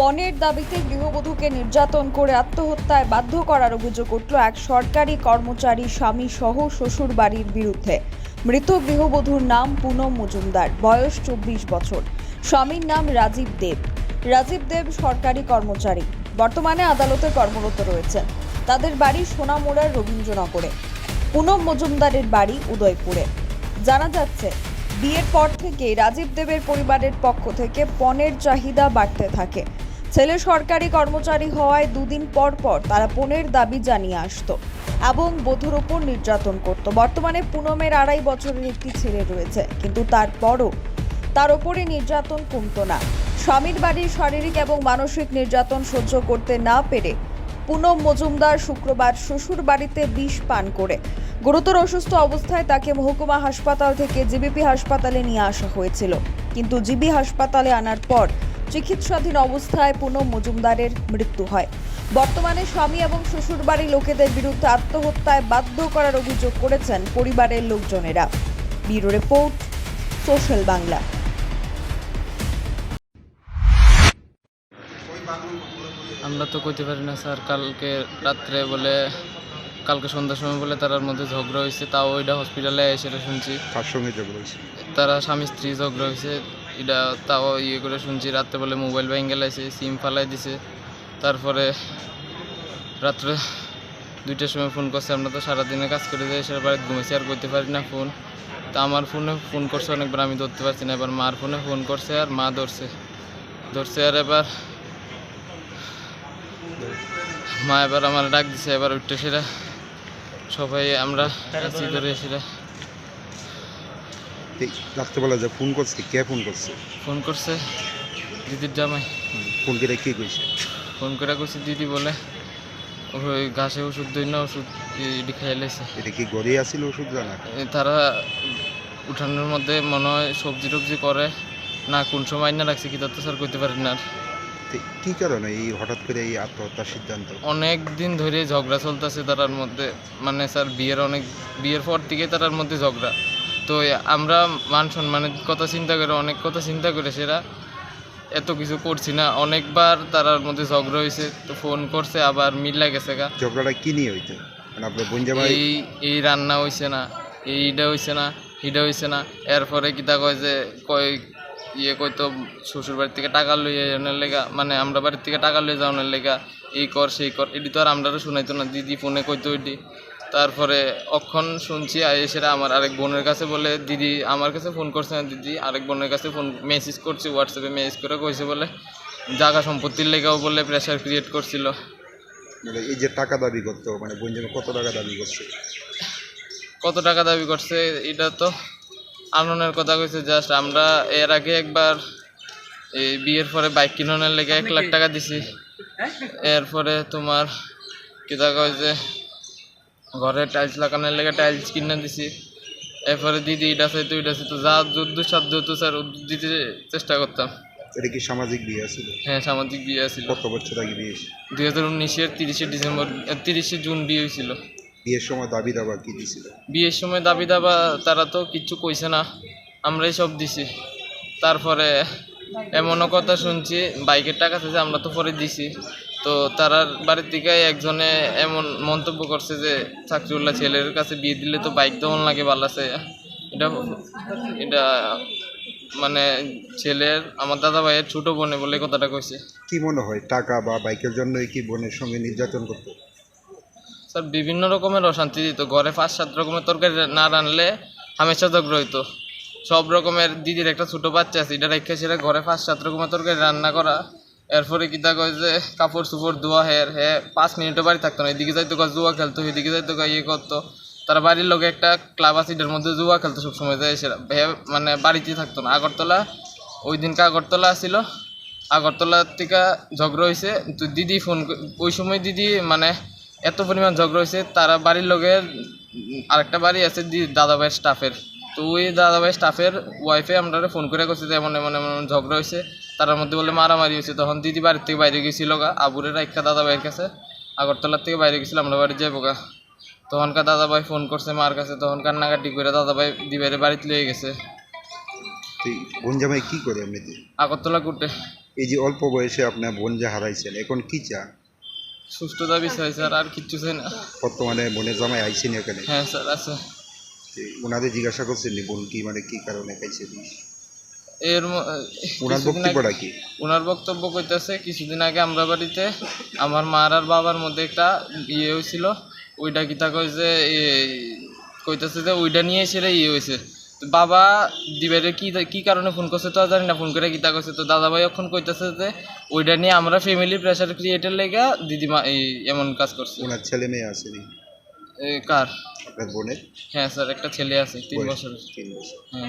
পণের দাবিতে গৃহবধূকে নির্যাতন করে আত্মহত্যায় বাধ্য করার অভিযোগ উঠল এক সরকারি কর্মচারী স্বামী সহ শ্বশুর বাড়ির বিরুদ্ধে। মৃত গৃহবধূর নাম পুনম মজুমদার, বয়স চব্বিশ বছর। স্বামীর নাম রাজীব দেব। রাজীব দেব সরকারি কর্মচারী। বর্তমানে আদালতে কর্মরত রয়েছেন। তাদের বাড়ি সোনামুড়ার রবীন্দ্রনগরে। পুনম মজুমদারের বাড়ি উদয়পুরে। জানা যাচ্ছে, বিয়ের পর থেকে রাজীব দেবের পরিবারের পক্ষ থেকে পণের চাহিদা বাড়তে থাকে। ছেলে সরকারি কর্মচারী হওয়ায় দুদিন পর পর তারা পণের দাবি জানিয়ে আসতো এবং বধূর ওপর নির্যাতন করত। বর্তমানে পুনমের আড়াই বছরের একটি ছেলে রয়েছে, কিন্তু তারপরও তার ওপরে নির্যাতন কমতো না। স্বামীর বাড়ির শারীরিক এবং মানসিক নির্যাতন সহ্য করতে না পেরে পুনম মজুমদার শুক্রবার শ্বশুর বাড়িতে বিষ পান করে। গুরুতর অসুস্থ অবস্থায় তাকে মহকুমা হাসপাতাল থেকে জিবিপি হাসপাতালে নিয়ে আসা হয়েছিল। কিন্তু জিবি হাসপাতালে আনার পর চিকিৎসাধীন অবস্থায় পুনম মজুমদারের মৃত্যু হয়। বর্তমানে স্বামী এবং শ্বশুর বাড়ির লোকেদের বিরুদ্ধে আত্মহত্যায় বাধ্য করার অভিযোগ করেছেন পরিবারের লোকজনেরা। Bureau report social Bangla. আমরা তো কইতে পারি না স্যার কালকে রাত্রে বলে কালকে সন্ধ্যার সময় বলে তারার মধ্যে ঝগড়া হয়েছে তাও ওইটা হসপিটালে এসে শুনছি। কার সঙ্গে ঝগড়া হয়েছে তারা স্বামী স্ত্রী ঝগড়া হয়েছে এটা তাও ইয়ে করে শুনছি রাত্রে বলে মোবাইল ভেঙে লাইছে সিম ফালাই দিছে। তারপরে রাত্রে দুইটার সময় ফোন করছে, আমরা তো সারাদিনে কাজ করে যাই সেটা বাড়িতে ঘুমেছি আর করতে পারি না ফোন তা আমার ফোনে ফোন করছে অনেকবার, আমি ধরতে পারছি না। এবার মার ফোনে ফোন করছে, আর মা ধরছে। ধরছে, আর এবার মা এবার আমার ডাক দিছে, এবার উঠতে সেটা সবাই আমরা ধরে সেটা রাত্রেবেলা যে ফোন করছে কে ফোন করছে? ফোন করছে দিদির জামাই। ফোন করে কে কইছে? ফোন করে করছে দিদি বলে ওই ঘাসে ওষুধ দই না ওষুধ এটি খাইয়ে লাইছে এটা কি গড়ে আসিল ওষুধ জানা? তারা উঠানোর মধ্যে মনে হয় সবজি টবজি করে না কোন সময় না রাখছে কি তত স্যার করতে পারি না আর। তো কি কারণে এই হঠাৎ করে এই আত্মহত্যার সিদ্ধান্ত? অনেক দিন ধরে ঝগড়া চলতেছে তারার মধ্যে মানে স্যার বিয়ের অনেক বিয়ের পর থেকে তারার মধ্যে ঝগড়া। তো আমরা মান সম্মানের কথা চিন্তা করে অনেক কথা চিন্তা করে সেরা। এত কিছু করছি না। অনেকবার তারার মধ্যে ঝগড়া হয়েছে তো ফোন করছে আবার মিল গেছে গা। ঝগড়াটা কি নিয়ে হইতো মানে আপনার বোন জামাই এই এই রান্না হইছে না এইটা হইছে না হিটা হইছে না। এরপরে কিতা কয় যে কয় ইয়ে কইতো শ্বশুর বাড়ির থেকে টাকা লইয়ে যাওয়ার লেগা মানে আমরা বাড়ির থেকে টাকা লইয়ে যাওয়ার লেগা এই কর সেই কর। এটি তো আর আমরা শুনাইতো না। দিদি ফোনে কইতো ওইটি তারপরে অক্ষণ শুনছি আর এসে আমার আরেক বোনের কাছে বলে দিদি আমার কাছে ফোন করছে না দিদি। আরেক বোনের কাছে ফোন মেসেজ করছি হোয়াটসঅ্যাপে মেসেজ করে কইছে বলে জায়গা সম্পত্তির লেগেও বলে প্রেশার ক্রিয়েট করছিল। মানে এই যে টাকা দাবি করতো মানে বোন জামাই কত টাকা দাবি করছে? কত টাকা দাবি করছে এটা তো আননের কথা কইছে জাস্ট আমরা এর আগে একবার এই বিয়ের পরে বাইক কিনোনের লেগে এক লাখ টাকা দিছি। এরপরে তোমার কিতা কয় যে ঘরে টাইলস লাগানোর লেগে টাইলস কিনে দিছি। এরপরে দিদি এটা চাইতো এটা চাইতো। যা যদ্দ সাধ্য হতো স্যার দিতে চেষ্টা করতাম। এটা কি সামাজিক বিয়ে ছিল? হ্যাঁ সামাজিক বিয়ে ছিল। কত বছর আগে বিয়ে দুই হাজার উনিশের তিরিশে ডিসেম্বর তিরিশে জুন বিয়ে হয়েছিল। বিয়ের সময় দাবি দাবা কি দিছিল? বিয়ের সময় দাবি দাবা তারা তো কিচ্ছু কইছে না। আমরাই সব দিছি। তারপরে এমনও কথা শুনছি বাইকের টাকা আছে আমরা তো পরে দিছি। তো তারার বাড়ির থেকে একজনে এমন মন্তব্য করছে যে চাকরিউল্লাহ ছেলের কাছে বিয়ে দিলে তো বাইক দেওয়ান লাগে ভালো আছে। এটা এটা মানে ছেলের আমার দাদা ভাইয়ের ছোটো বোনে বলে কথাটা কইছে। কি মনে হয় টাকা বা বাইকের জন্যই কি বোনের সঙ্গে নির্যাতন করতো? স্যার বিভিন্ন রকমের অশান্তি দিত। ঘরে পাঁচ সাত রকমের তরকারি না রানলে হামেশা ঝগড়া হইতো সব রকমের দিদির একটা ছোট বাচ্চা আছে এটা রেখে সেটা ঘরে পাঁচ সাত রকমের তরকারি রান্না করা। এরপরে কিতা কয় যে কাপড় চুপড় ধোয়া, হের, হে, পাঁচ মিনিটও বাড়ি থাকতো না। এদিকে যাইতো জুয়া খেলতো এদিকে যাইতো কয় ইয়ে করতো। তার বাড়ির লোকে একটা ক্লাব আছে মধ্যে জুয়া খেলতো সবসময় যায় সেটা হে মানে বাড়িতেই থাকতো না। আগরতলা, ওই দিনকে আগরতলা আসছিল আগরতলার থেকে ঝগড়া হয়েছে তো দিদি ফোন ওই সময় দিদি মানে এত পরিমাণ ঝগড়া হয়েছে তারা বাড়ির লোকের আরেকটা বাড়ি আছে দাদাভাইয়ের স্টাফের তো ওই দাদাভাই স্টাফের ওয়াইফে আমরা ফোন করে করছে যে, এমন এমন এমন ঝগড়া হয়েছে তার মধ্যে বলে মারামারি হয়েছে। তখন দিদি বাড়ির থেকে বাইরে গেছিল গা আবুরের একটা দাদাভাইয়ের কাছে। আগরতলার থেকে বাইরে গেছিল আমরা বাড়ি যাব গা। তখনকার দাদা ভাই ফোন করছে মার কাছে। তখন কান্নাকাটি করে দাদাভাই দিবাইরে বাড়িতে লিয়ে গেছে। বোন জামাই কি করে এমনিতে? আগরতলা কুটে এই যে অল্প বয়সে আপনার বোন যে হারাইছেন এখন কি চান? সুস্থতা বিষয় স্যার আর কিচ্ছু চাই না। বর্তমানে বোনের জামাই আইসেন এখানে? হ্যাঁ স্যার আছে। ওনাদের জিজ্ঞাসা করছেন বোন কি মানে কি কারণে খাইছে? এর ওনার কিছুদিন বক্তব্যটা কি? ওনার বক্তব্য কইতেছে কিছুদিন আগে আমরা বাড়িতে আমার মার আর বাবার মধ্যে একটা ইয়ে হয়েছিল ওইটা কিতা কইছে কইতেছে যে ওইটা নিয়ে এসে ইয়ে হয়েছে বাবা দিবারে কি কি কারণে ফোন করছে তো জানি না ফোন করে কিতা কইছে। তো দাদা ভাই এখন কইতেছে যে ওইটা নিয়ে আমরা ফ্যামিলি প্রেশার ক্রিয়েটের লেগে দিদিমা এই এমন কাজ করছে। ওনার ছেলে মেয়ে আসেনি? এ, কার? আপনার বোনের? হ্যাঁ স্যার একটা ছেলে আছে তিন? বছরের। তিন বছর। হ্যাঁ।